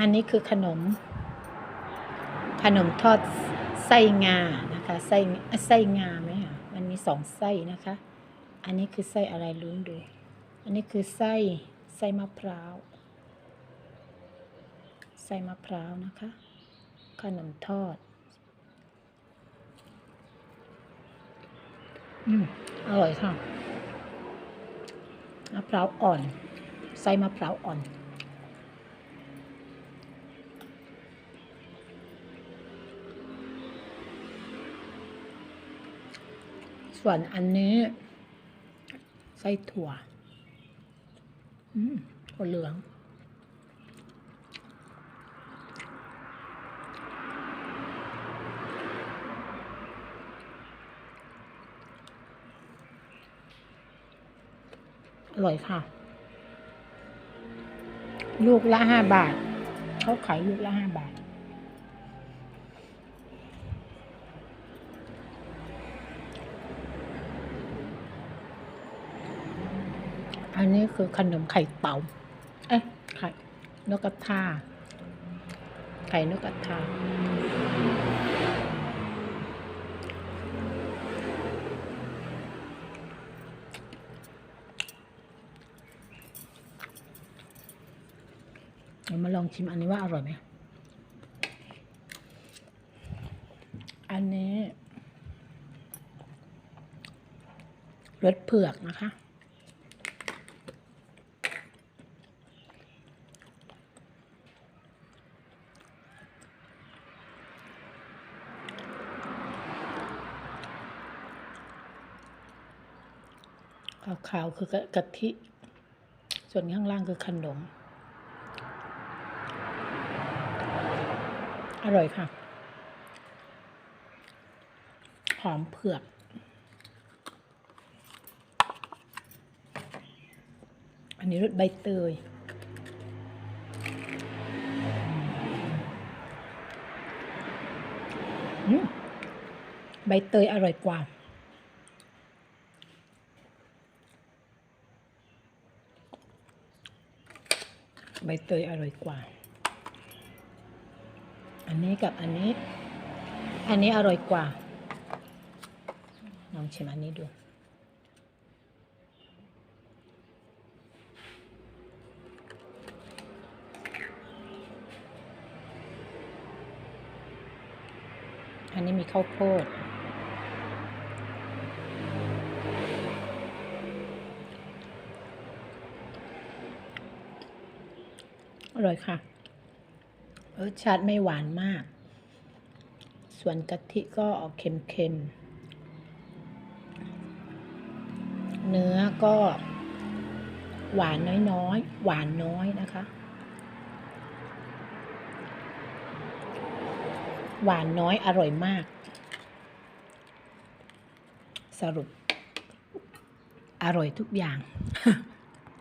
อันนี้คือขนม ขนมทอดไส้งานะคะไส้ไส้งาไหมอะมันมีสองไส้นะคะ อันนี้คือไส้อะไรลุ้นดู อันนี้คือไส้ไส้มะพร้าวไส้มะพร้าวนะคะ ขนมทอดอืมอร่อยค่ะมะพร้าวอ่อน ไส้มะพร้าวอ่อน ส่วนอันนี้ ไส้ถั่วอืมถั่วเหลือง อร่อยค่ะ ลูกละห้าบาท เขาขายลูกละห้าบาท อันนี้คือขนมไข่เต่าเอ๊ะไข่นกกระทา ไข่นกกระทาเรามาลองชิมอันนี้ว่าอร่อยไหม อันนี้รสเผือกนะคะ ขาวๆคือกะทิ ส่วนข้างล่างคือขนม อร่อยค่ะ หอมเผือกอันนี้รสใบเตยใบเตยอร่อยกว่า ใบเตยอร่อยกว่า อันนี้กับอันนี้ อันนี้อร่อยกว่า ลองชิมอันนี้ดู อันนี้มีข้าวโพด อร่อยค่ะรสชาติไม่หวานมาก ส่วนกะทิก็ออกเค็มๆ เนื้อก็หวานน้อยๆ หวานน้อยนะคะ หวานน้อยอร่อยมาก สรุป อร่อยทุกอย่าง